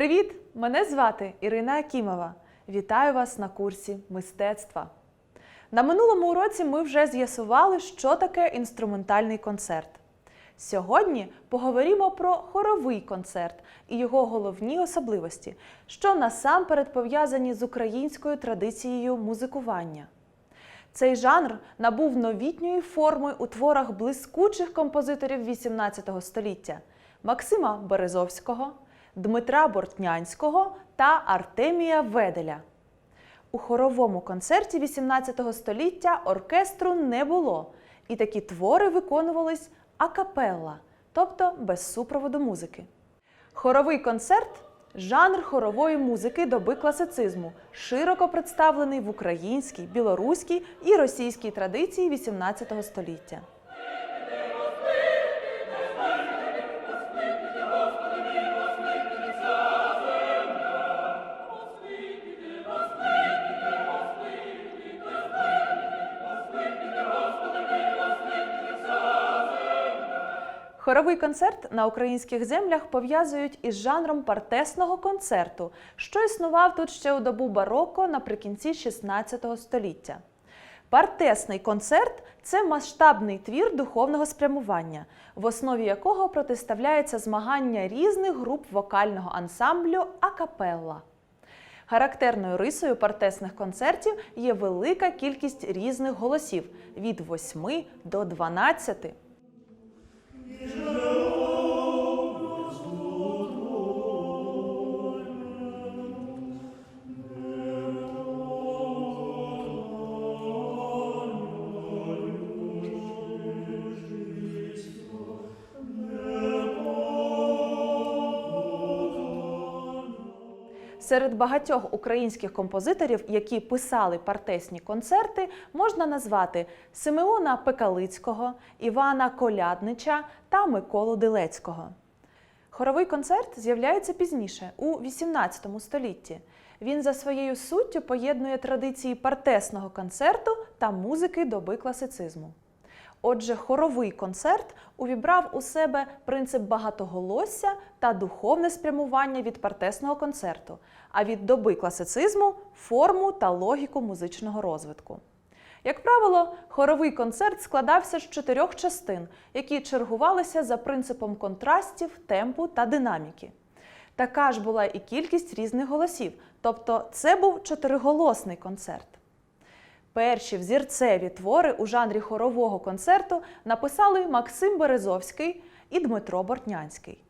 Привіт! Мене звати Ірина Акімова. Вітаю вас на курсі мистецтва. На минулому уроці ми вже з'ясували, що таке інструментальний концерт. Сьогодні поговоримо про хоровий концерт і його головні особливості, що насамперед пов'язані з українською традицією музикування. Цей жанр набув новітньої форми у творах блискучих композиторів XVIII століття Максима Березовського, Дмитра Бортнянського та Артемія Веделя. У хоровому концерті XVIII століття оркестру не було, і такі твори виконувались акапелла, тобто без супроводу музики. Хоровий концерт жанр хорової музики доби класицизму, широко представлений в українській, білоруській і російській традиції XVIII століття. Хоровий концерт на українських землях пов'язують із жанром партесного концерту, що існував тут ще у добу бароко наприкінці 16 століття. Партесний концерт це масштабний твір духовного спрямування, в основі якого протиставляється змагання різних груп вокального ансамблю акапелла. Характерною рисою партесних концертів є велика кількість різних голосів від 8 до 12. Israel. Серед багатьох українських композиторів, які писали партесні концерти, можна назвати Симеона Пекалицького, Івана Коляднича та Миколу Дилецького. Хоровий концерт з'являється пізніше, у XVIII столітті. Він за своєю суттю поєднує традиції партесного концерту та музики доби класицизму. Отже, хоровий концерт увібрав у себе принцип багатоголосся та духовне спрямування від партесного концерту, а від доби класицизму форму та логіку музичного розвитку. Як правило, хоровий концерт складався з чотирьох частин, які чергувалися за принципом контрастів, темпу та динаміки. Така ж була і кількість різних голосів, тобто це був чотириголосний концерт. Перші взірцеві твори у жанрі хорового концерту написали Максим Березовський і Дмитро Бортнянський.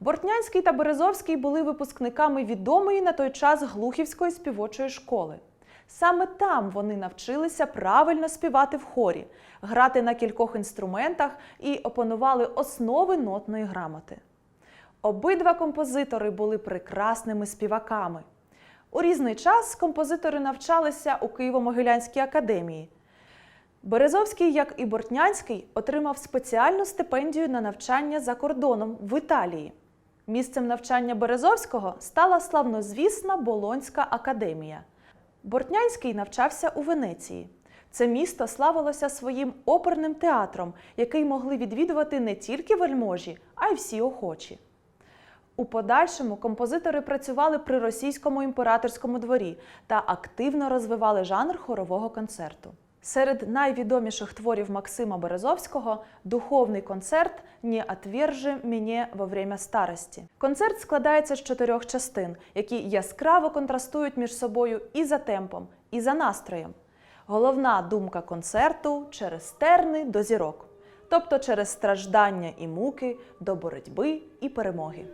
Бортнянський та Березовський були випускниками відомої на той час Глухівської співочої школи. Саме там вони навчилися правильно співати в хорі, грати на кількох інструментах і опанували основи нотної грамоти. Обидва композитори були прекрасними співаками. У різний час композитори навчалися у Києво-Могилянській академії. Березовський, як і Бортнянський, отримав спеціальну стипендію на навчання за кордоном в Італії. Місцем навчання Березовського стала славнозвісна Болонська академія. Бортнянський навчався у Венеції. Це місто славилося своїм оперним театром, який могли відвідувати не тільки вельможі, а й всі охочі. У подальшому композитори працювали при російському імператорському дворі та активно розвивали жанр хорового концерту. Серед найвідоміших творів Максима Березовського духовний концерт «Не отвержи мене во время старості. Концерт складається з чотирьох частин, які яскраво контрастують між собою і за темпом, і за настроєм. Головна думка концерту через терни до зірок, тобто через страждання і муки до боротьби і перемоги.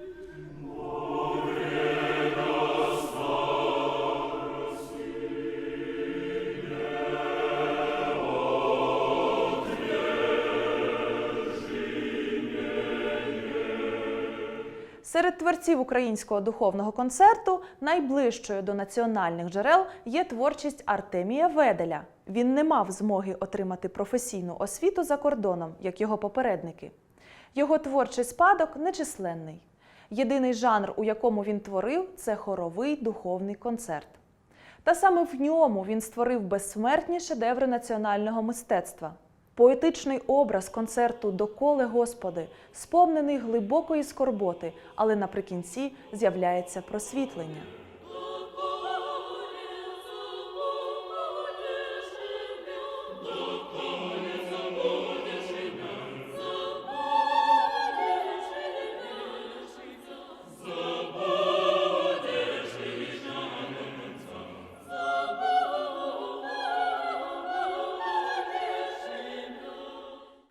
Серед творців українського духовного концерту найближчою до національних джерел є творчість Артемія Веделя. Він не мав змоги отримати професійну освіту за кордоном, як його попередники. Його творчий спадок нечисленний. Єдиний жанр, у якому він творив, це хоровий духовний концерт. Та саме в ньому він створив безсмертні шедеври національного мистецтва. Поетичний образ концерту Доколе Господи, сповнений глибокої скорботи, але наприкінці з'являється просвітлення.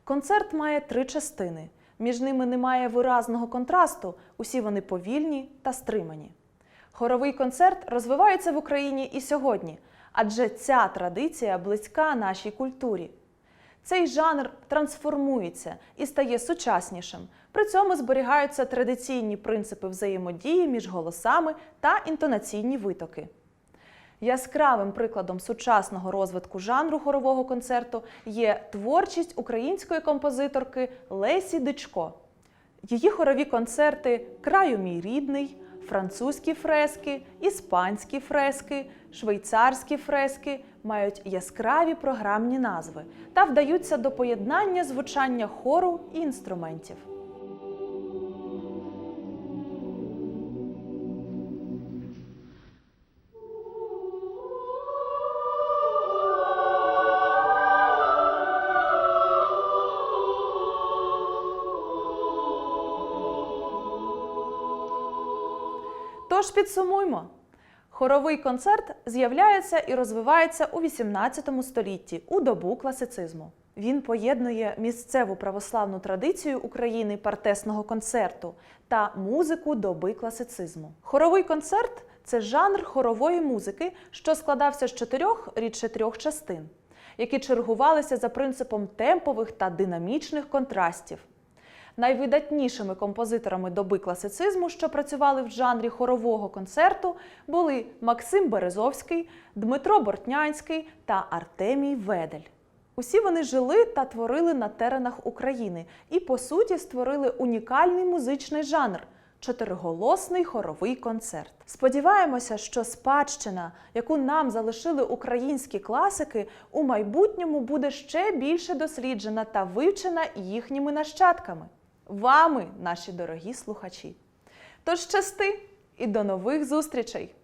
Концерт має три частини. Між ними немає виразного контрасту, усі вони повільні та стримані. Хоровий концерт розвивається в Україні і сьогодні, адже ця традиція близька нашій культурі. Цей жанр трансформується і стає сучаснішим. При цьому зберігаються традиційні принципи взаємодії між голосами та інтонаційні витоки. Яскравим прикладом сучасного розвитку жанру хорового концерту є творчість української композиторки Лесі Дичко. Її хорові концерти Краю мій рідний, французькі фрески, іспанські фрески, швейцарські фрески мають яскраві програмні назви та вдаються до поєднання звучання хору і інструментів. Тож підсумуймо. Хоровий концерт з'являється і розвивається у XVIII столітті у добу класицизму. Він поєднує місцеву православну традицію України партесного концерту та музику доби класицизму. Хоровий концерт це жанр хорової музики, що складався з чотирьох рідше трьох частин, які чергувалися за принципом темпових та динамічних контрастів. Найвидатнішими композиторами доби класицизму, що працювали в жанрі хорового концерту, були Максим Березовський, Дмитро Бортнянський та Артемій Ведель. Усі вони жили та творили на теренах України і, по суті, створили унікальний музичний жанр чотириголосний хоровий концерт. Сподіваємося, що спадщина, яку нам залишили українські класики, у майбутньому буде ще більше досліджена та вивчена їхніми нащадками. Вами, наші дорогі слухачі. Тож щасти і до нових зустрічей!